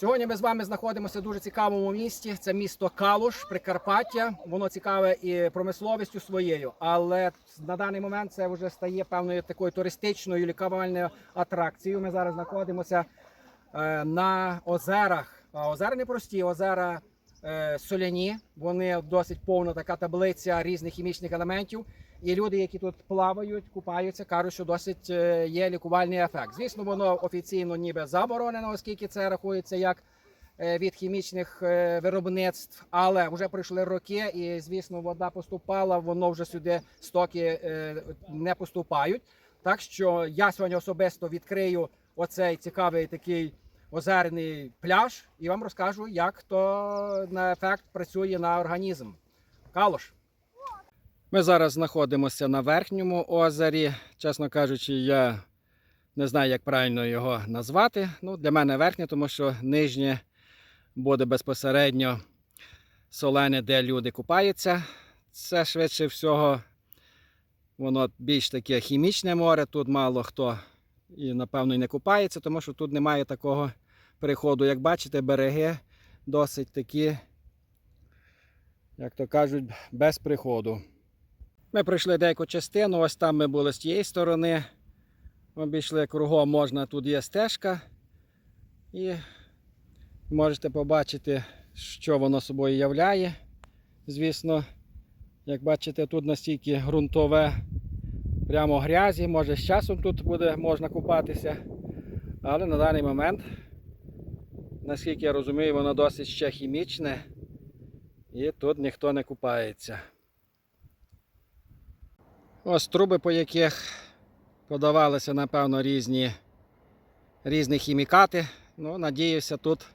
Сьогодні ми з вами знаходимося в дуже цікавому місті. Це місто Калуш, Прикарпаття. Воно цікаве і промисловістю своєю, але на даний момент це вже стає певною такою туристичною лікувальною атракцією. Ми зараз знаходимося е, на озерах. А озера не прості, озера е, соляні. Вони досить повна така таблиця різних хімічних елементів. І люди, які тут плавають, купаються, кажуть, що досить е, є лікувальний ефект. Звісно, воно офіційно ніби заборонено, оскільки це рахується як е, від хімічних е, виробництв. Але вже пройшли роки, і звісно, вода поступала, воно вже сюди стоки не поступають. Так що я сьогодні особисто відкрию оцей цікавий такий озерний пляж і вам розкажу, як то на ефект працює на організм. Калош. Ми зараз знаходимося на верхньому озері. Чесно кажучи, я не знаю, як правильно його назвати. Ну, для мене верхнє, тому що нижнє буде безпосередньо солене, де люди купаються. Це швидше всього, воно більш таке хімічне море. Тут мало хто і, напевно, і не купається, тому що тут немає такого переходу. Як бачите, береги досить такі, як то кажуть, без приходу. Ми пройшли деяку частину, ось там ми були з тієї сторони. Обійшли кругом можна, тут є стежка. І можете побачити, що воно собою являє. Звісно, як бачите, тут настільки ґрунтове, прямо грязі, може з часом тут буде можна купатися. Але на даний момент, наскільки я розумію, воно досить ще хімічне. І тут ніхто не купається. Ось труби, по яких подавалися, напевно, різні, різні хімікати. Ну, надіюся, тут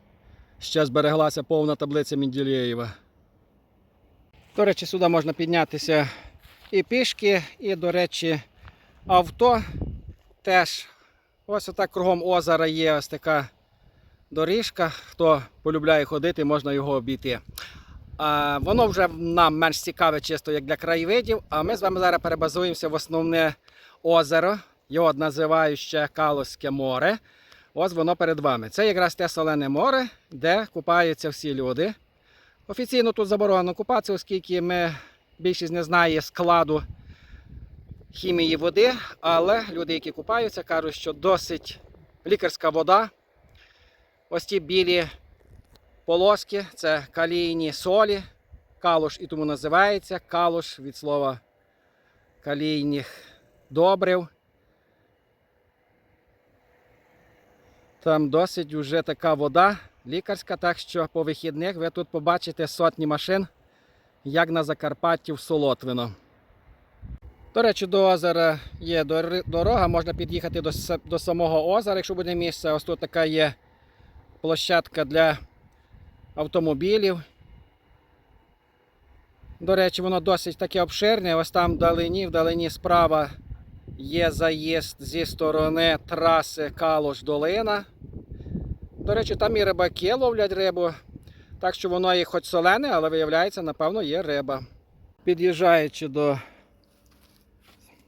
ще збереглася повна таблиця Менділеєва. До речі, сюди можна піднятися і пішки, і, до речі, авто теж. Ось отак кругом озера є ось така доріжка. Хто полюбляє ходити, можна його обійти. Воно вже нам менш цікаве, чисто як для краєвидів. А ми з вами зараз перебазуємося в основне озеро. Його називають ще Калузьке море. Ось воно перед вами. Це якраз те солене море, де купаються всі люди. Офіційно тут заборонено купатися, оскільки ми більшість не знає складу хімії води, але люди, які купаються, кажуть, що досить лікарська вода. Ось ті білі полоски це калійні солі. Калуш і тому називається. Калуш від слова калійних добрив. Там досить вже така вода лікарська, так що по вихідних ви тут побачите сотні машин, як на Закарпатті в Солотвино. До речі, до озера є дорога, можна під'їхати до, самого озера, якщо буде місце. Ось тут така є площадка для автомобілів. До речі, воно досить таке обширне. Ось там вдалині, вдалині справа є заїзд зі сторони траси Калуш-Долина. До речі, там і рибаки ловлять рибу. Так що воно і хоч солене, але виявляється, напевно, є риба. Під'їжджаючи до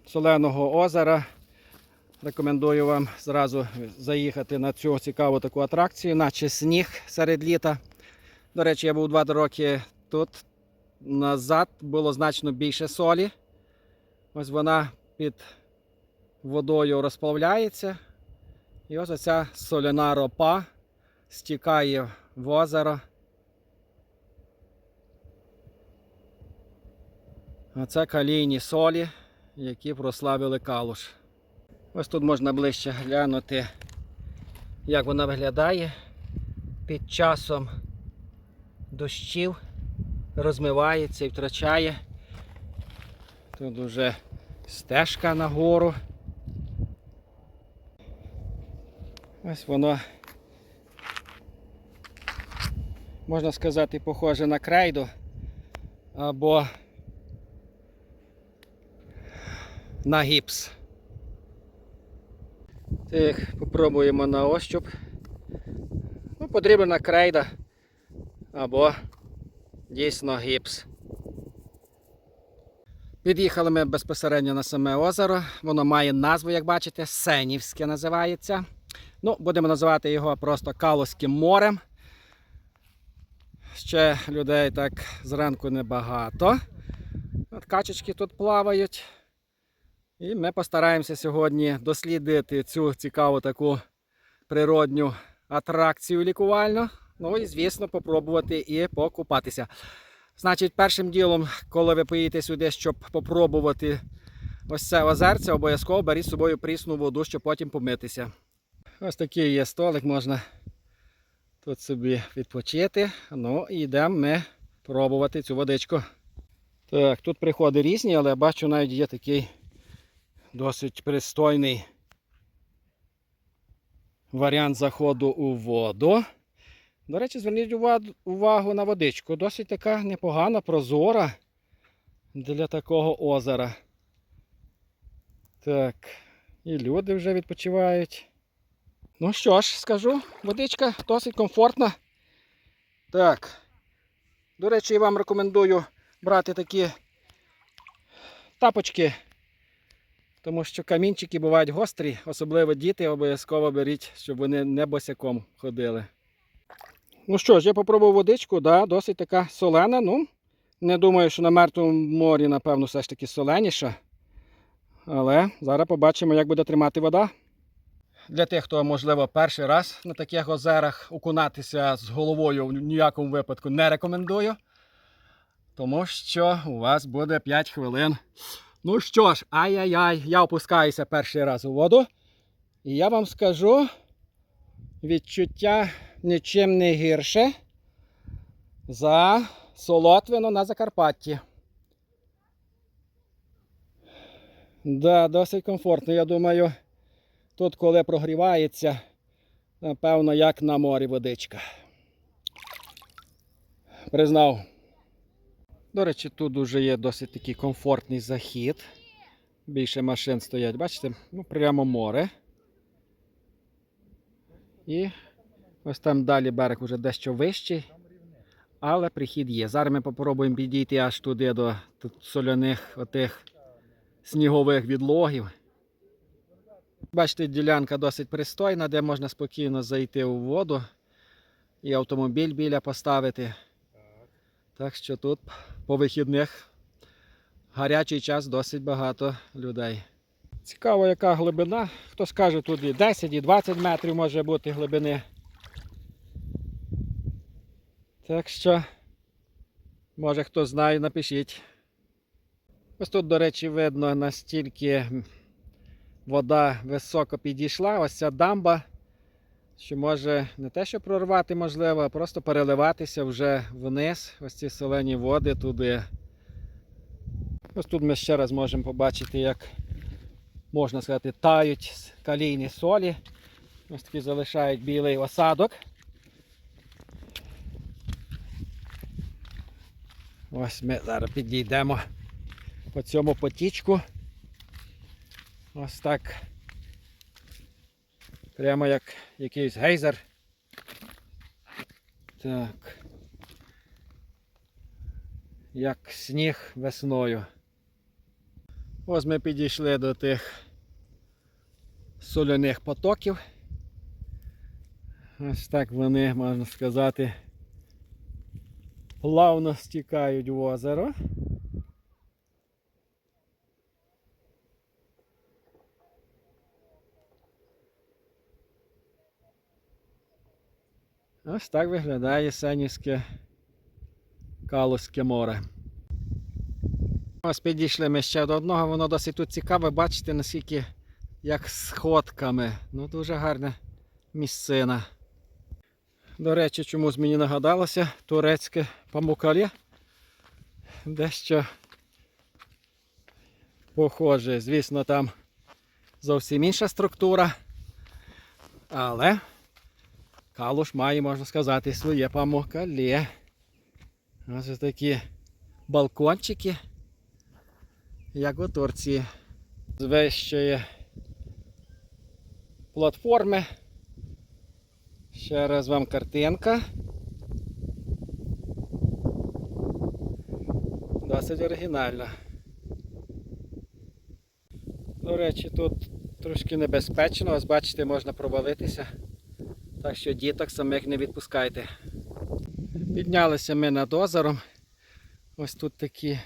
соленого озера, рекомендую вам зразу заїхати на цю цікаву таку атракцію, наче сніг серед літа. До речі, я був два роки тут. Назад було значно більше солі. Ось вона під водою розплавляється. І ось оця соляна ропа стікає в озеро. Оце калійні солі, які прославили калуш. Ось тут можна ближче глянути, як вона виглядає під часом дощів, розмивається і втрачає. Тут вже стежка нагору. Ось воно, можна сказати, похоже на крейду або на гіпс. Так, попробуємо на ощуп. Ну, потрібна крейда або дійсно гіпс. Під'їхали ми безпосередньо на саме озеро. Воно має назву, як бачите, Сенівське називається. Ну, будемо називати його просто Калузьким морем. Ще людей так зранку небагато. От качечки тут плавають. І ми постараємося сьогодні дослідити цю цікаву таку природню атракцію лікувальну. Ну і, звісно, попробувати і покупатися. Значить, першим ділом, коли ви поїдете сюди, щоб попробувати ось це озерце, обов'язково беріть з собою прісну воду, щоб потім помитися. Ось такий є столик, можна тут собі відпочити. Ну і йдемо ми пробувати цю водичку. Так, тут приходи різні, але бачу навіть є такий досить пристойний варіант заходу у воду. До речі, зверніть увагу- на водичку. Досить така непогана, прозора для такого озера. Так, і люди вже відпочивають. Ну що ж, скажу, водичка досить комфортна. Так. До речі, я вам рекомендую брати такі тапочки, тому що камінчики бувають гострі, особливо діти обов'язково беріть, щоб вони не босяком ходили. Ну що ж, я попробував водичку, да, досить така солена. Ну, не думаю, що на мертвому морі, напевно, все ж таки соленіша. Але зараз побачимо, як буде тримати вода. Для тих, хто, можливо, перший раз на таких озерах окунатися з головою в ніякому випадку не рекомендую. Тому що у вас буде 5 хвилин. Ну що ж, ай-яй-яй, я опускаюся перший раз у воду. І я вам скажу, відчуття нічим не гірше за Солотвино на Закарпатті. Да, досить комфортно. Я думаю, тут, коли прогрівається, напевно, як на морі водичка. Признав. До речі, тут вже є досить такий комфортний захід. Більше машин стоять, бачите, ну прямо море. І ось там далі берег вже дещо вищий, але прихід є. Зараз ми попробуємо підійти аж туди до соляних отих снігових відлогів. Бачите, ділянка досить пристойна, де можна спокійно зайти у воду і автомобіль біля поставити. Так що тут по вихідних гарячий час досить багато людей. Цікаво, яка глибина. Хто скаже, тут і 10, і 20 метрів може бути глибини. Так що, може хто знає, напишіть. Ось тут, до речі, видно, настільки вода високо підійшла. Ось ця дамба, що може не те, що прорвати можливо, а просто переливатися вже вниз. Ось ці солені води туди. Ось тут ми ще раз можемо побачити, як можна сказати, тають калійні солі. Ось такі залишають білий осадок. Ось ми зараз підійдемо по цьому потічку. Ось так. Прямо як якийсь гейзер. Так. Як сніг весною. Ось ми підійшли до тих соляних потоків. Ось так вони, можна сказати, плавно стікають в озеро. Ось так виглядає Сенівське Калузьке море. Ось підійшли ми ще до одного, воно досить тут цікаве, бачите, наскільки як сходками. Ну, дуже гарна місцина. До речі, чомусь мені нагадалося турецьке памукалі. Дещо похоже. Звісно, там зовсім інша структура. Але Калуш має, можна сказати, своє памукалі. Ось такі балкончики, як у Турції. З вищої платформи. Ще раз вам картинка. Досить оригінальна. До речі, тут Трошки небезпечно, ось бачите, можна провалитися. Так що діток самих не відпускайте. Піднялися ми над озером. Ось тут такі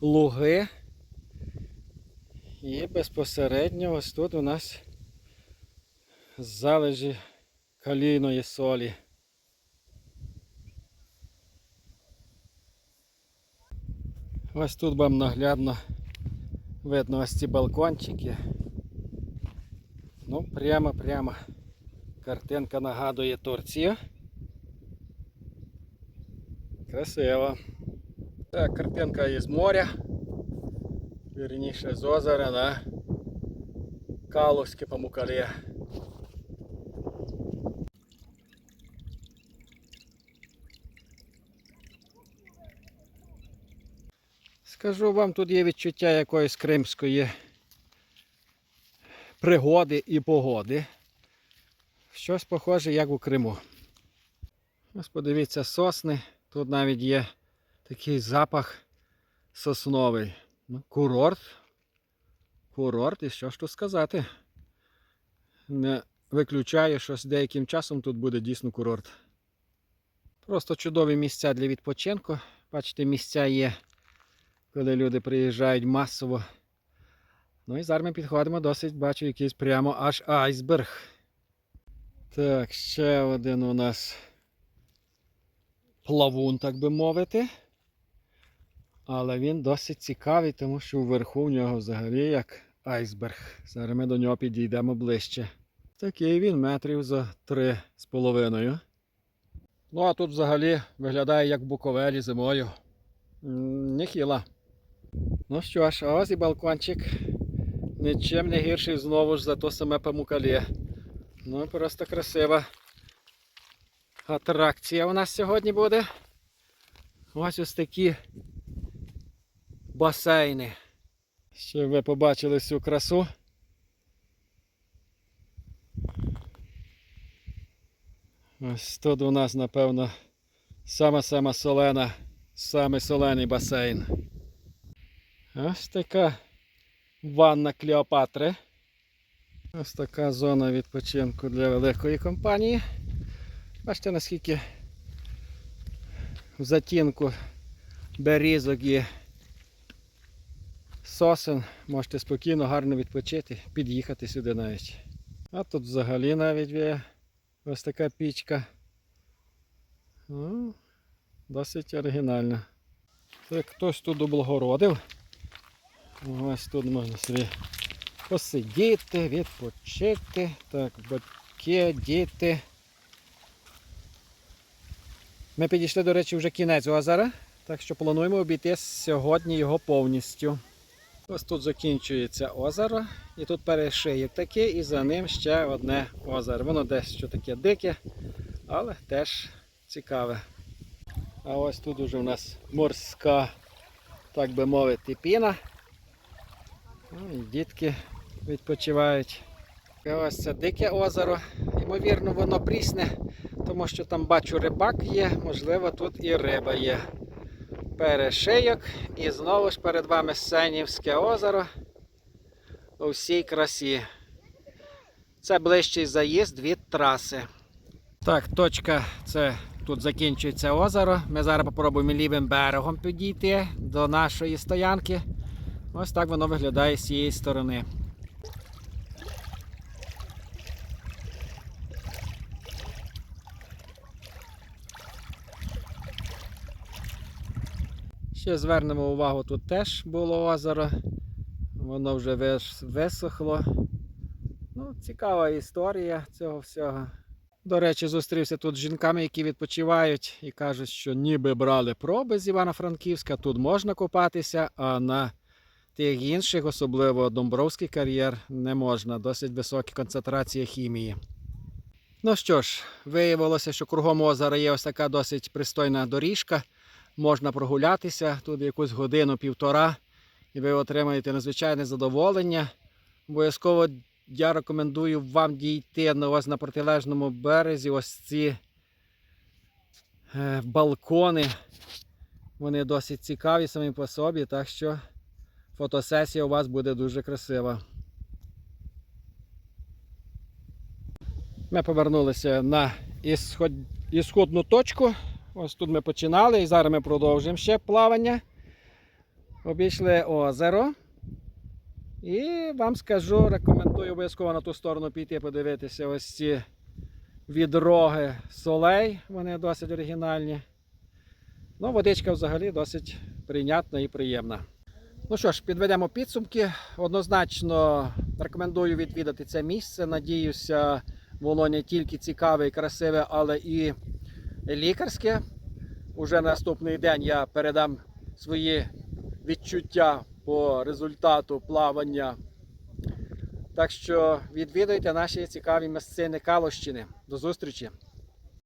луги. І безпосередньо ось тут у нас залежі калійної солі. Ось тут вам наглядно видно ось ці балкончики. Ну, прямо-прямо картинка нагадує Турцію. Красиво. Так, картинка із моря. Вірніше з озера на Калузьке Памукале. Скажу вам, тут є відчуття якоїсь кримської пригоди і погоди. Щось похоже, як у Криму. Ось подивіться сосни. Тут навіть є такий запах сосновий. Ну, курорт. Курорт, і що ж тут сказати? Не виключаю, що з деяким часом тут буде дійсно курорт. Просто чудові місця для відпочинку. Бачите, місця є, коли люди приїжджають масово. Ну і зараз ми підходимо досить, бачу, якийсь прямо аж айсберг. Так, ще один у нас плавун, так би мовити. Але він досить цікавий, тому що вверху в нього взагалі як айсберг. Зараз ми до нього підійдемо ближче. Такий він метрів за три з половиною. Ну а тут взагалі виглядає як буковелі зимою. Нехіла. Ну що ж, а ось і балкончик. Нічим не гірший знову ж за то саме памукалє. Ну просто красива атракція у нас сьогодні буде. Ось ось такі басейни. Щоб ви побачили всю красу. Ось тут у нас, напевно, сама-сама солена, самий солений басейн. Ось така ванна Клеопатри. Ось така зона відпочинку для великої компанії. Бачите, наскільки в затінку берізок і сосен можете спокійно, гарно відпочити, під'їхати сюди навіть. А тут взагалі навіть є ось така пічка. Ну, досить оригінально. Це хтось тут облагородив. Ось тут можна собі посидіти, відпочити. Так, батьки, діти. Ми підійшли, до речі, вже кінець озера, так що плануємо обійти сьогодні його повністю. Ось тут закінчується озеро, і тут перешиїв такий, і за ним ще одне озеро. Воно десь що таке дике, але теж цікаве. А ось тут уже у нас морська, так би мовити, піна. Ну, і дітки відпочивають. Ось це дике озеро. Ймовірно, воно прісне, тому що там бачу рибак є, можливо, тут і риба є. Перешийок. І знову ж перед вами Сенівське озеро у всій красі. Це ближчий заїзд від траси. Так, точка це тут закінчується озеро. Ми зараз попробуємо лівим берегом підійти до нашої стоянки. Ось так воно виглядає з цієї сторони. Ще звернемо увагу, тут теж було озеро. Воно вже висохло. Ну, цікава історія цього всього. До речі, зустрівся тут з жінками, які відпочивають і кажуть, що ніби брали проби з Івано-Франківська, тут можна купатися, а на тих інших, особливо Домбровський кар'єр, не можна. Досить високі концентрації хімії. Ну що ж, виявилося, що кругом озера є ось така досить пристойна доріжка. Можна прогулятися тут якусь годину-півтора, і ви отримаєте надзвичайне задоволення. Обов'язково я рекомендую вам дійти на ось на протилежному березі. Ось ці е, балкони. Вони досить цікаві самі по собі, так що фотосесія у вас буде дуже красива. Ми повернулися на ісходну точку. Ось тут ми починали і зараз ми продовжуємо ще плавання. Обійшли озеро. І вам скажу, рекомендую обов'язково на ту сторону піти, подивитися ось ці відроги солей, вони досить оригінальні. Ну, Водичка взагалі досить прийнятна і приємна. Ну що ж, підведемо підсумки. Однозначно рекомендую відвідати це місце. Надіюся, воно не тільки цікаве і красиве, але і лікарське. Уже наступний день я передам свої відчуття по результату плавання. Так що відвідуйте наші цікаві місцини Калощини. До зустрічі!